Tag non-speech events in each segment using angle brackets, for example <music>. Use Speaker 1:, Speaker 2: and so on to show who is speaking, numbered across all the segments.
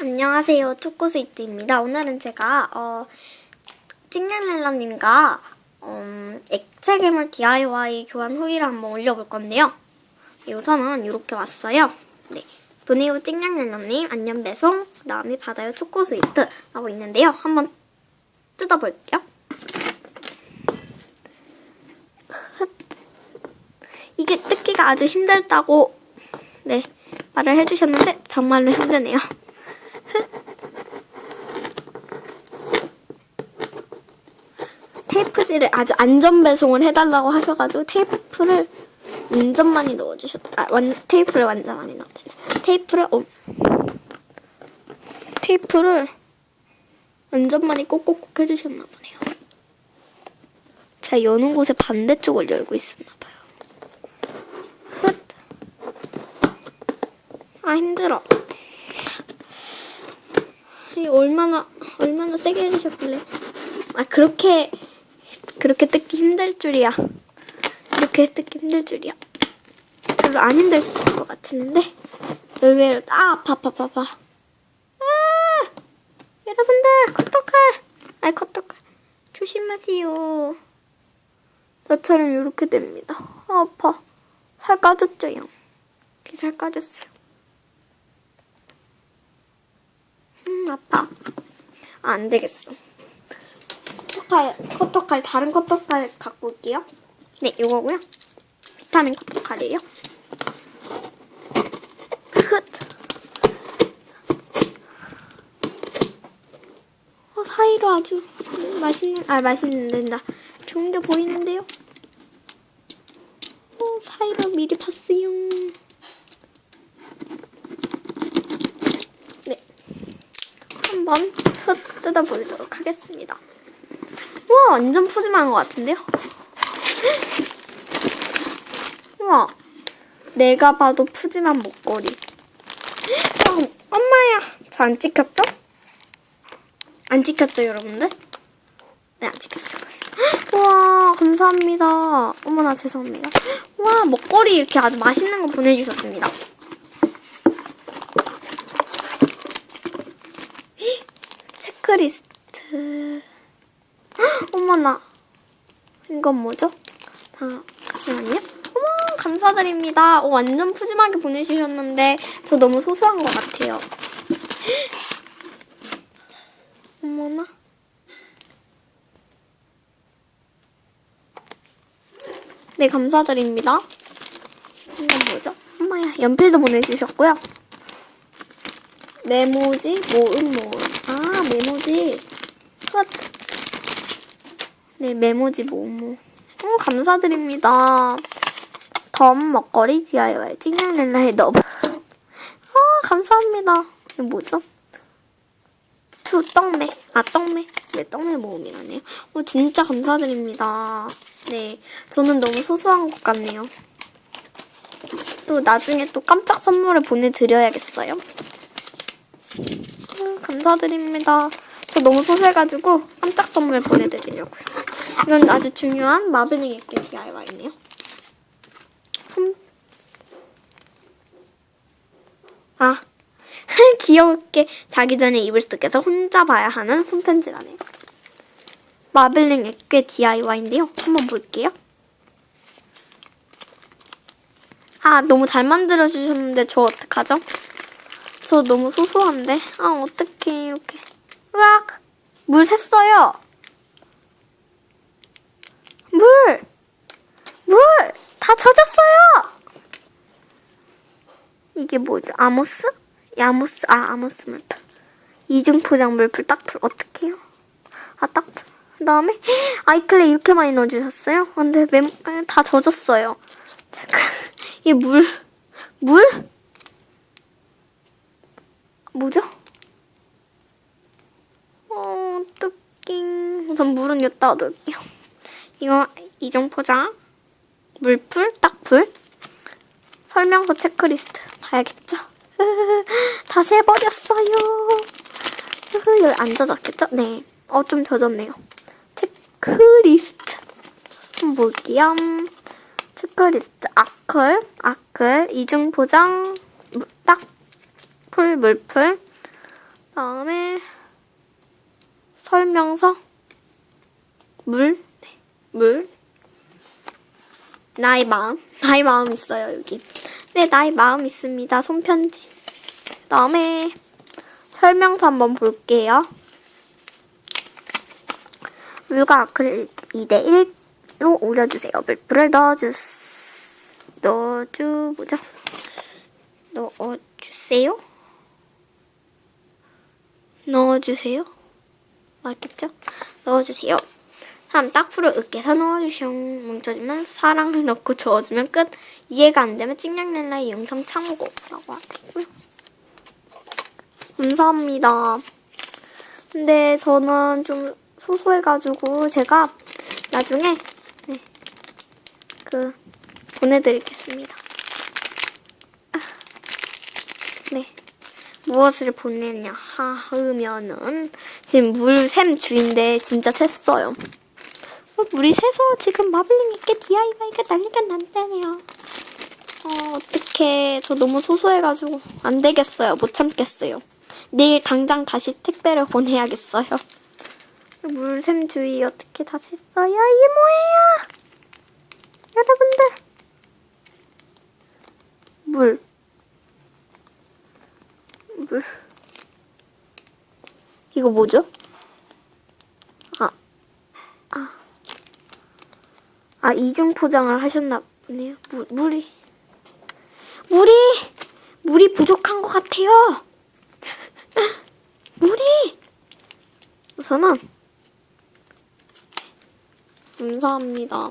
Speaker 1: 안녕하세요. 초코스위트입니다. 오늘은 제가 어, 찡냥렐라님과 음, 액체 괴물 DIY 교환 후기를 한번 올려볼 건데요. 네, 우선은 이렇게 왔어요. 네, 도네오 찡냥렐라님 안녕 배송 그 다음에 받아요 초코스위트라고 있는데요. 한번 뜯어볼게요. <laughs> 이게 뜯기가 아주 힘들다고 네 말을 해주셨는데 정말로 힘드네요. 테이프질을 아주 안전 배송을 해달라고 하셔가지고 테이프를 완전 많이 넣어주셨. 아, 완 테이프를 완전 많이 넣었네. 테이프를 어, 테이프를 완전 많이 꼭꼭꼭 해주셨나 보네요. 제가 여는 곳에 반대쪽을 열고 있었나 봐요. 끝. 아 힘들어. 이 얼마나 얼마나 세게 해주셨길래 아 그렇게 그렇게 뜯기 힘들 줄이야. 이렇게 뜯기 힘들 줄이야. 별로 안 힘들 것 같은데? 의외로 아 아파 아파 아 여러분들 커터칼 아이 커터칼 조심하세요. 나처럼 이렇게 됩니다. 아, 아파. 살 까졌죠 형 이렇게 살 까졌어요. 음, 아파. 아, 안 되겠어. 커터칼, 커터칼, 다른 커터칼 갖고 올게요. 네, 이거고요. 비타민 커터칼이에요. 흑. 어, 사이로 아주 맛있는, 아, 맛있는 된다. 좋은 게 보이는데요? 어, 사이로 미리 봤어요. 네. 한번 흙 뜯어보도록 하겠습니다. 우와, 완전 푸짐한 것 같은데요? <laughs> 우와, 내가 봐도 푸짐한 목걸이. 어, 엄마야! 저 안 찍혔죠? 안 찍혔죠, 여러분들? 네, 안 찍혔어요. <gasps> 우와, 감사합니다. 어머나, 죄송합니다. 우와, 목걸이 이렇게 아주 맛있는 거 보내주셨습니다. <gasps> 체크리스트. <gasps> 헉, 어머나. 이건 뭐죠? 잠시만요. 어머, 감사드립니다. 오, 완전 푸짐하게 보내주셨는데, 저 너무 소소한 것 같아요. <gasps> 어머나. 네, 감사드립니다. 이건 뭐죠? 엄마야, 연필도 보내주셨고요. 메모지, 모음, 모음. 아, 메모지. 끝. 네, 메모지, 모음. 어, 감사드립니다. 덤 먹거리 DIY 찡냥렐라에 넣어. 아, 감사합니다. 이게 뭐죠? 투 떡매. 아, 떡매. 네, 떡매 모음이라네요. 어, 진짜 감사드립니다. 네, 저는 너무 소소한 것 같네요. 또 나중에 또 깜짝 선물을 보내드려야겠어요. 음, 감사드립니다. 저 너무 소소해가지고 깜짝 선물 보내드리려고요. 이건 아주 중요한 마블링 액계 DIY네요. 손... 아, <laughs> 귀엽게 자기 전에 입을 뜯겨서 혼자 봐야 하는 손편지라네요. 마블링 액괴 DIY인데요. 한번 볼게요. 아, 너무 잘 만들어주셨는데 저 어떡하죠? 저 너무 소소한데? 아, 어떡해, 이렇게. 으악! 물 샜어요! 물! 물! 다 젖었어요! 이게 뭐죠? 아모스? 야모스, 아, 아모스 물풀. 이중 포장 물풀, 딱풀. 어떡해요? 아, 딱풀. 그 다음에 <gasps> 아이클레이 이렇게 많이 넣어주셨어요? 근데 멤, 아, 다 젖었어요. 잠깐, <laughs> 이 물, 물? 뭐죠? 어, 어떡해. 우선 물은 여기다가 놓을게요. 이거 이중 포장, 물풀, 딱풀, 설명서 체크리스트 봐야겠죠? <laughs> 다 세버렸어요. <laughs> 여기 안 젖었겠죠? 네. 어, 좀 젖었네요. 체크리스트. 한번 볼게요. 체크리스트. 아클, 아클, 이중 포장, 딱, 풀, 물풀. 다음에 설명서 물, 네, 물. 나의 마음, 나의 마음 있어요 여기. 네, 나의 마음 있습니다. 손편지. 그 다음에 설명서 한번 볼게요. 물과 아크릴 2대 1로 올려주세요. 물풀을 넣어주 넣어주 뭐죠? 넣어주세요. 넣어주세요. 맞겠죠? 넣어주세요. 다음 딱풀을 으깨서 넣어주시오. 뭉쳐지면 사랑을 넣고 저어주면 끝. 이해가 안 되면 찍냥렐라의 영상 참고라고 하고요. 감사합니다. 근데 저는 좀 소소해가지고 제가 나중에 네, 그 보내드리겠습니다. 아, 네. 무엇을 보냈냐 하면은 지금 물샘 주인데 진짜 샜어요. 어, 물이 새서 지금 마블링 있게 DIY가 난리가 난다네요. 어, 어떡해. 저 너무 소소해가지고 안 되겠어요. 못 참겠어요. 내일 당장 다시 택배를 보내야겠어요. 물샘 주의 어떻게 다 샜어요? 이게 뭐예요? 여러분들. 물. 물. 이거 뭐죠? 아, 아, 아 이중 포장을 하셨나 보네요. 물, 물이, 물이, 물이 부족한 것 같아요. <laughs> 물이. 우선은 감사합니다.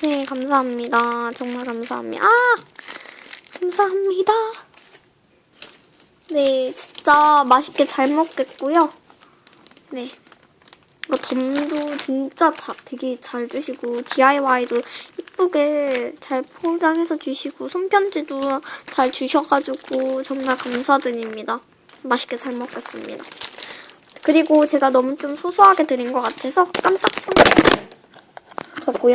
Speaker 1: 네, 감사합니다. 정말 감사합니다. 아! 감사합니다. 네, 진짜 맛있게 잘 먹겠고요. 네. 이거 덤도 진짜 다 되게 잘 주시고, DIY도 이쁘게 잘 포장해서 주시고, 손편지도 잘 주셔가지고, 정말 감사드립니다. 맛있게 잘 먹겠습니다. 그리고 제가 너무 좀 소소하게 드린 것 같아서 깜짝 놀랐어요. 저 고양